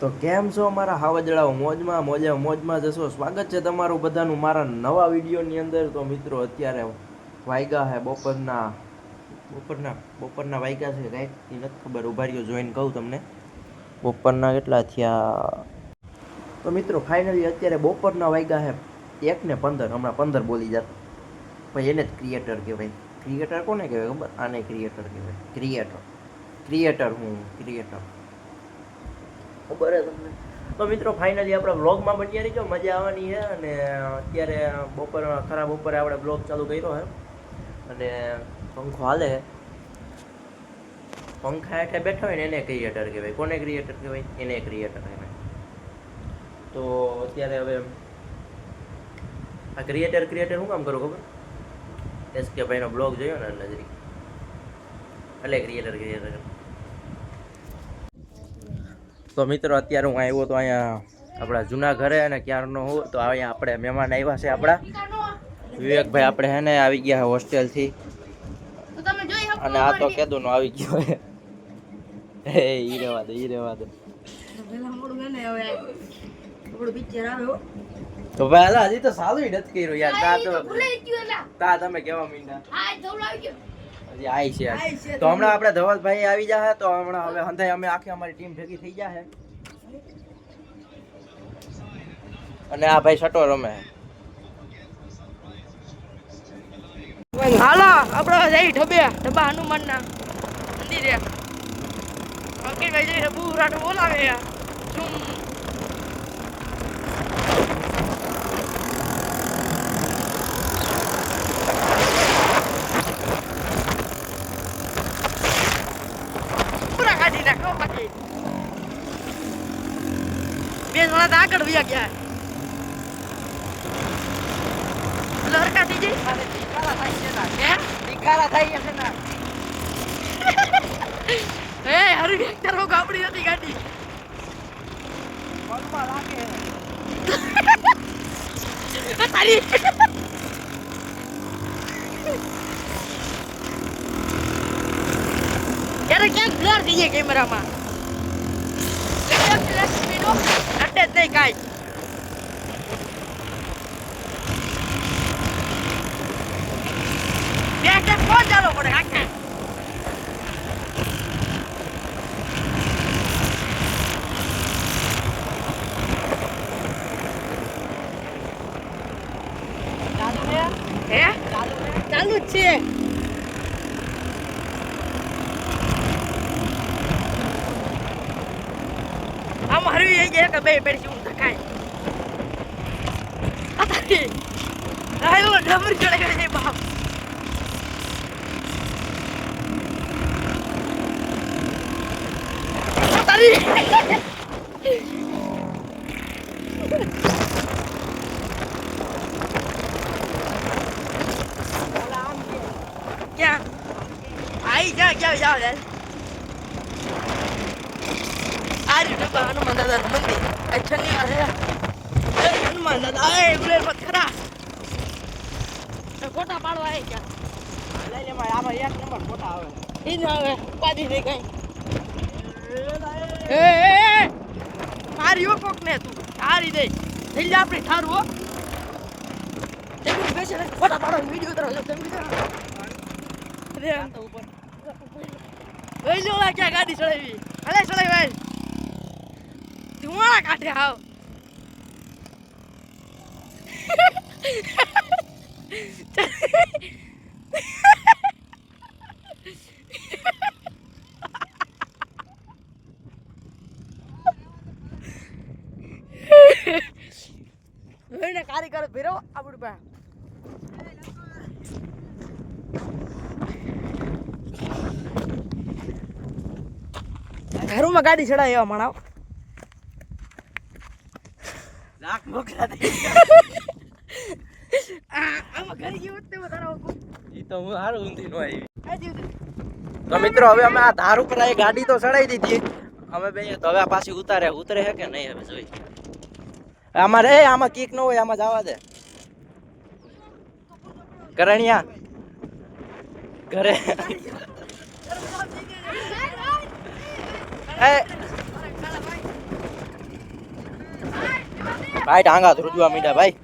તો કેમ છો અમારા હાવજડાઓ? મોજમાં, મોજે મોજમાં જશો સ્વાગત છે તમારું બધાનું મારા નવા વિડીયોની અંદર. તો મિત્રો, અત્યારે વાયગા હે બપોરના. બપોરના બપોરના વાયગા છે. કાંઈક નથી ખબર. ઊભા રહ્યો, જોઈન કહું તમને. બપોરના કેટલા થયા? તો મિત્રો ફાઇનલી અત્યારે બપોરના વાયગા હે એક ને પંદર. હમણાં પંદર બોલી જાત. પછી એને જ ક્રિએટર કહેવાય. ક્રિએટર કોને કહેવાય ખબર? આને ક્રિએટર કહેવાય. ક્રિએટર ક્રિએટર હું ક્રિએટર ખબર હે તમને? તો મિત્રો ફાઇનલી આપણે વ્લોગમાં બન્યા રહીજો. મજા આવવાની છે અને અત્યારે બપોર ખરાબ બપોરે આપણે બ્લોગ ચાલુ કર્યો છે અને પંખો હાલે છે પંખા હેઠે બેઠા હોય ને એને ક્રિએટર કહેવાય. કોને ક્રિએટર કહેવાય? એને ક્રિએટર કહેવાય. તો અત્યારે હવે આ ક્રિએટર ક્રિએટર શું કામ કરું ખબર? એસ કે ભાઈનો બ્લોગ જોયો ને નજરી. એટલે ક્રિએટર ક્રિએટર તો મિત્રો અત્યારે હું આવ્યો તો અહીંયા આપણા જૂના ઘરે અને ક્યારનો હું તો અહીંયા આપણે મહેમાન આવ્યા છે આપણા. વિવેકભાઈ આપણે હે ને આવી ગયા હોસ્ટેલથી. અને આ તો કેદું નો આવી ગયો હે ઈ રેવા દે ઈ રેવા દે. તો ભાઈ હાલા હજી તો સારું ય નથી કર્યું યાર. તા તો તા તમે કેવા મીંડા હજી આઈ છે. તો હમણાં આપણે ધવલભાઈ આવી જાય તો હમણાં હવે હંધાઈ અમે આખી અમારી ટીમ ભેગી થઈ જાય અને આ ભાઈ સટો રમે. હાલો આપણે જઈ ઢબે ઢબા હનુમાન ના મંદિરે અંકિત જઈ ઢબુ રાઠ બોલાવે ઝૂમ પૂરા કાઢી નાખો બાકી બે જણા તો આગળ વયા ગયા. લડકા થઈ જાય હે? હરી વેક્ટર હો ગાબડી હતી ગાડી આ તારી યાર ક્યાંક બ્લર થઈ જાય કેમેરામાં? જ નહીં કાંઈ સ્ટેપ કોણ ચાલો પડે હે ચાલુ જ છે આમ હરવી આવી જાય કે બે પેડી હું ધકાય આ તારી આયો ડમર ચડે ગઈ બાપ તારી ક્યાં આઈ જા ક્યાં જાવ યાર હનુમાન દાદા મંદિર આ શનિવાર હે હનુમાન દાદા એ ખરા ફોટા પાડવા આવી ગયા આમાં એક નંબર ફોટા આવે. ઈ ના આવે. ઉપાધિ નહીં કઈ એ એ, એ મારી હો કોક ને તું? તારી દે. થઈ જા આપણી ઠારું હો. તેમ બેસે ફોટા પાડો. વિડિયો ઉતારો. તેમ રે લઈ લો ક્યાં ગાડી ચડાવી? અલે ચડાવી ભાઈ. ધુમાડા કાઢે આવ કારીગર ભેરો આપણું ઘરમાં ગાડી ચડાય એવા માણાવ લાખ મોકલા દે આમાં ઘરે જેવું તે વધારે ઈ તો હું હારું ઊંધી નો આવી તો મિત્રો હવે અમે આ ધાર ઉપર આ ગાડી તો ચડાઈ દીધી અમે બે તો હવે પાછી ઉતારે ઉતરે હે કે નહીં હવે જોઈ આમાં રે આમાં કીક ન હોય આમાં જવા દે કરણિયા ઘરે એ ભાઈ ટાંગા ધ્રુજવા મીડા ભાઈ.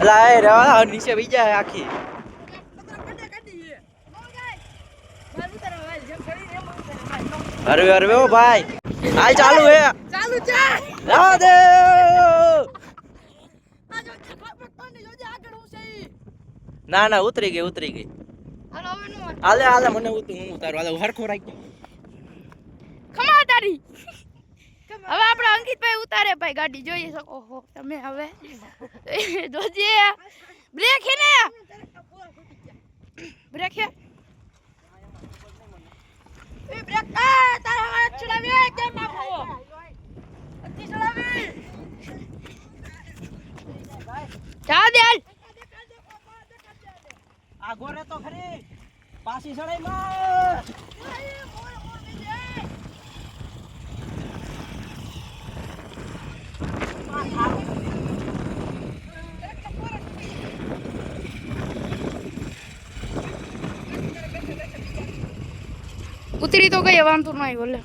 અલા એ રેવા નીચે બી જાય આખી. અરે અરે ઓ ભાઈ. હાલ ચાલુ હે. ચાલુ છે ઈ. ના ના ઉતરી ગઈ ઉતરી ગઈ. હાલો હાલે મને ઉતરું હું ઉતારું. હાલે હરખો રાખજો. ખમા તારી હવે આપણે અંકિતભાઈ ઉતારે ભાઈ ગાડી જોઈ શકો છો તમે હવે જોજે. બ્રેક હે ને. બ્રેક હે એ બ્રેક આ તારા હાથ ચડાવી કેમ આપો અતિ ચડાવી. જા દે આ ગોરે તો ખરી. પાછી સડાઈ માર. ઉતરી તો ગઈ વાંધો નહીં બોલે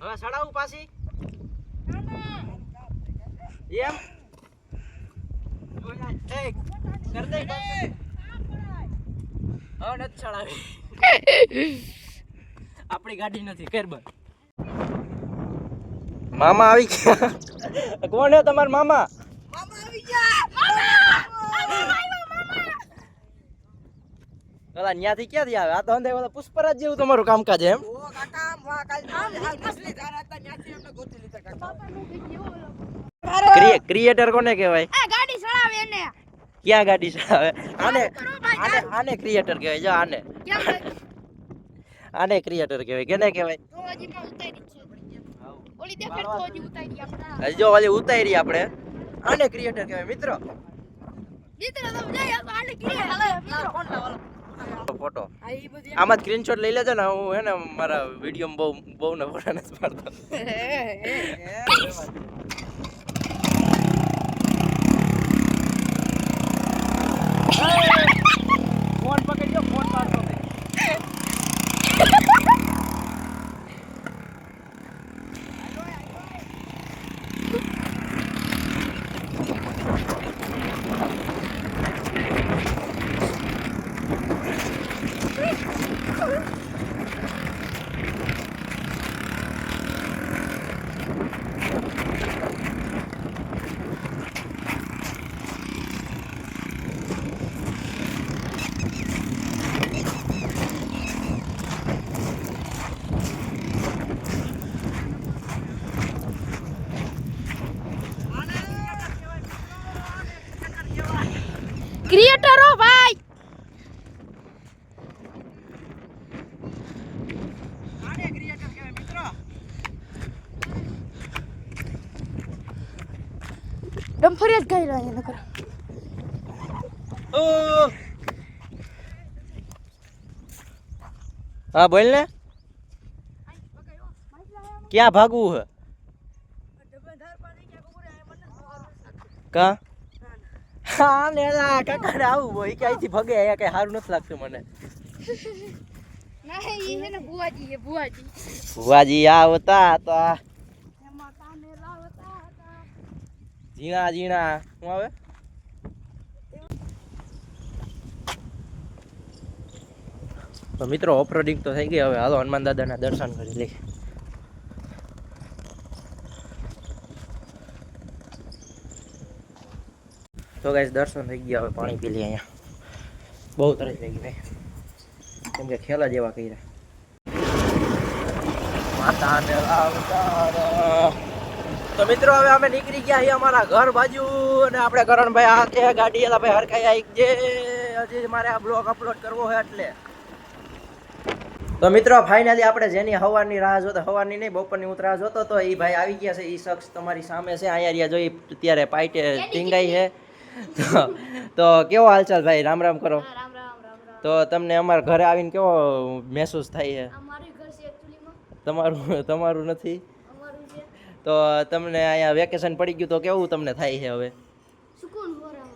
હવે સડાવું પાછી એમ? એ, કર દે સડાવી આપણી ગાડી નથી કેર મામા આવી ગયા. કોણ હે તમારા મામા? ઓલા ન્યાથી ક્યાંથી આવે? આ તો અંધે પેલા પુષ્પરાજ જેવું તમારું કામકાજ એમ? ક્રિએટર કોને કહેવાય? ગાડી ચડાવે એને. ક્યાં ગાડી ચલાવે આને આને આને ક્રિએટર કહેવાય જો આને. આને ક્રિએટર કહેવાય કેને કહેવાય? જ ઓલી ઉતારી આપણે. આને ક્રિએટર કહેવાય મિત્રો. તમે મિત્રો. ફોટો આમાં સ્ક્રીનશોટ લઈ લેજો ને હું હે ને મારા વીડિયો બહુ બહુ ને ફોટા નથી પાડતો ફોન પકડજો ફોન પાડતો ક્રિએટર હો ભાઈ ડમ્ફર ઓ! હા બોલ ને. ક્યાં ભાગવું હે? કા? હા ને ના કાકા આવું હોય કે અહીંથી ભગે અહીંયા કઈ સારું નથી લાગતું મને. ના ઈ છે ને બુવાજી છે બુવાજી ભુવાજી આવતા હતા એમાં કાને લાવતા હતા ઝીણા ઝીણા. શું આવે? તો મિત્રો ઓફરોડિંગ તો થઈ ગઈ. હવે હાલો હનુમાન દાદાના દર્શન કરી લઈ તો ગાઈસ દર્શન થઈ ગયા. હવે પાણી પી લઈએ અહીંયા. બહુ તરસ લાગી ભાઈ. કેમ કે ખેલા જેવા કર્યા. માતાને અવતાર. તો મિત્રો હવે અમે નીકળી ગયા છીએ અમારા ઘર બાજુ અને આપણે કરણભાઈ આ કે ગાડી. એલા ભાઈ હરખાઈ આવી જે હજી મારે આ બ્લોગ અપલોડ કરવો છે એટલે. તો મિત્રો ફાઇનલી આપણે જેની હવાની રાહ જોતો હવાની નહીં બપોરની હું રાહ જોતો તો એ ભાઈ આવી ગયા છે. એ શખ્સ તમારી સામે છે. અહીંયા રહ્યા જોઈ અત્યારે પાઇટે ટીંગાઈ છે. તો તો કેવો હાલચાલ ભાઈ? રામ રામ કરો. તો તમને અમારા ઘરે આવીને કેવો મહેસૂસ થાય છે? છે તમારું તમારું નથી? તો તમને અહીંયા વેકેશન પડી ગયું તો કેવું તમને થાય છે હવે? સુકૂન બોરામાં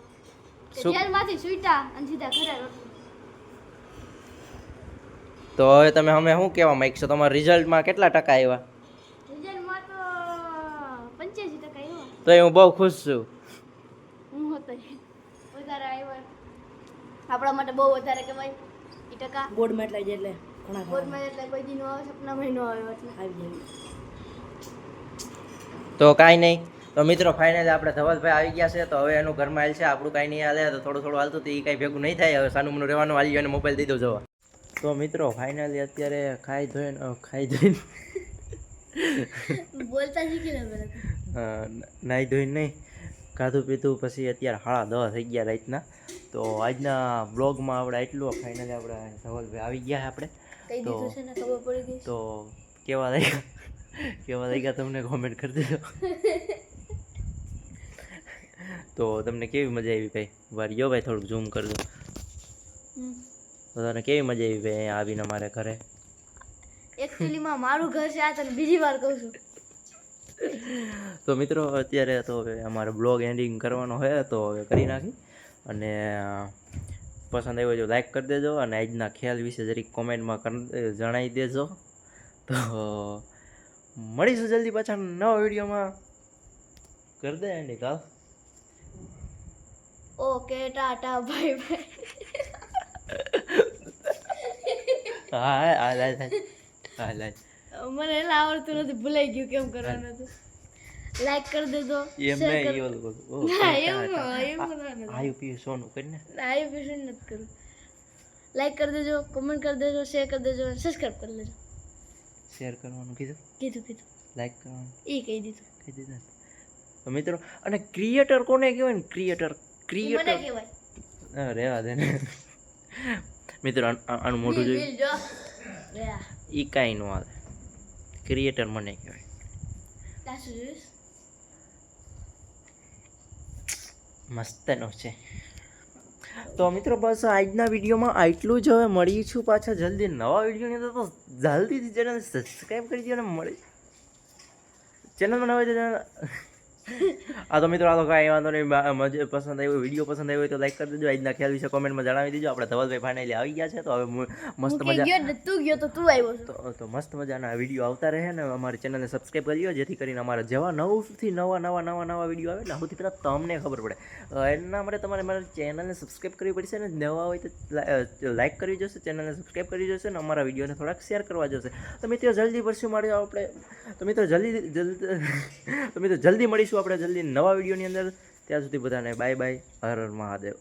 કે સુક- જેલમાંથી છૂટ્યા અને સીધા ઘરે તો હવે તમે અમે શું કહેવા માંગશો? તમારા રિઝલ્ટમાં કેટલા ટકા આવ્યા? તો હું બહુ ખુશ છું. હું હતો વધારે આવ્યા. આપણા માટે બહુ વધારે કહેવાય એ ટકા. બોર્ડમાં એટલા એટલે એટલે કોઈ દિન આવે સપનામાં નો આવ્યો એટલે આવી જાય. તો કાંઈ નહીં. તો મિત્રો ફાઇનલી આપણે ધવલભાઈ આવી ગયા છે. તો હવે એનું ઘરમાં હાલ છે. આપણું કાંઈ નહીં હાલે. તો થોડું થોડું હાલતું તો એ કાંઈ ભેગું નહીં થાય. હવે સાનુમનું રહેવાનું હાલી અને મોબાઈલ દીધો જવા. તો મિત્રો ફાઇનલી અત્યારે ખાઈ ધોઈને ખાઈ ધોઈને બોલતા નાહી ધોઈને નહીં. ખાધું પીધું પછી અત્યારે હાળા દસ થઈ ગયા રાતના. તો આજના બ્લોગમાં આપણે એટલું ફાઇનલી આપણે ધવલભાઈ આવી ગયા આપણે. તો કેવા લાગ્યા? કેવા લાગ્યા તમને કોમેન્ટ કરી દેજો. તો તમને કેવી મજા આવી ભાઈ? વાર યો ભાઈ થોડુંક ઝૂમ કરજો તો તને કેવી મજા આવી ભાઈ આવીને અમારે ઘરે? એકચ્યુઅલીમાં મારું ઘર છે આ તને બીજી વાર કહું છું. તો મિત્રો અત્યારે તો હવે અમારે બ્લોગ એન્ડિંગ કરવાનો હોય તો હવે કરી નાખી. અને પસંદ આવ્યો જો લાઈક કરી દેજો અને આજના ખ્યાલ વિશે જરીક કોમેન્ટમાં જણાવી દેજો. તો મળીશું જલ્દી પાછા નવા વિડીયોમાં. કરી દે એન્ડી કાલ. Okay tata bye bye. હા હા લાઈ હા હાલ મને એલા આવડતું નથી ભૂલાઈ ગયું કેમ કરવાનું હતું. લાઈક કરી દેજો એમ નહીં કરી- એ ઓલું બોલું. ના એમ. એમ કરવાનું આયુ પી સોનું કરીને ના. પી સોનું નથી કરું લાઈક કરી દેજો કમેન્ટ કરી દેજો શેર કરી દેજો સબસ્ક્રાઇબ કરી દેજો. શેર કરવાનું કીધું? કીધું કીધું. લાઈક કરવાનું? એ કહી દીધું. કહી દીધું. તો મિત્રો અને ક્રિએટર કોને કહેવાય ને? ક્રિએટર ક્રિએટર કહેવાય. રહેવા દે ને. મિત્રો આનું મોઢું જોયું? એ કાંઈ ન આવે. ક્રિએટર મને કહેવાય. મસ્તનો છે. તો મિત્રો, બસ આજના વિડીયોમાં આટલું જ. હવે મળી છું પાછા જલ્દી નવા વિડીયોની અંદર. તો જલ્દીથી ચેનલ સબસ્ક્રાઈબ કરી દો અને મળી ચેનલમાં નવા આ તો મિત્રો આ તો કાંઈ વાંધો નહીં. પસંદ આવ્યો વીડિયો પસંદ આવ્યો હોય તો લાઈક કરી દેજો. આજના ખ્યાલ વિશે કોમેન્ટમાં જણાવી દેજો. આપણે ધવલભાઈ ફાઇનલી આવી ગયા છે તો હવે મસ્ત મજા ગયો તું ગયો તો તું આવ્યો તો તો મસ્ત મજાના વીડિયો આવતા રહે ને અમારી ચેનલને સબસ્ક્રાઈબ કરી લો જેથી કરીને અમારા જેવા નવથી નવા નવા નવા નવા વીડિયો આવે ને સૌથી પહેલાં તમને ખબર પડે. એના માટે તમારે મારા ચેનલને સબસ્ક્રાઈબ કરવી પડશે ને નવા હોય તો લાઈક કરવી જોશે ચેનલને સબસ્ક્રાઈબ કરવી જોશે ને અમારા વિડીયોને થોડાક શેર કરવા જોશે. તો મિત્રો જલ્દી પડશું મળ્યો આપણે. તો મિત્રો જલ્દી જલ્દી તો મિત્રો જલ્દી મળીશું આપણે જલ્દી નવા વિડીયોની અંદર. ત્યાં સુધી બધાને બાય બાય હર હર મહાદેવ.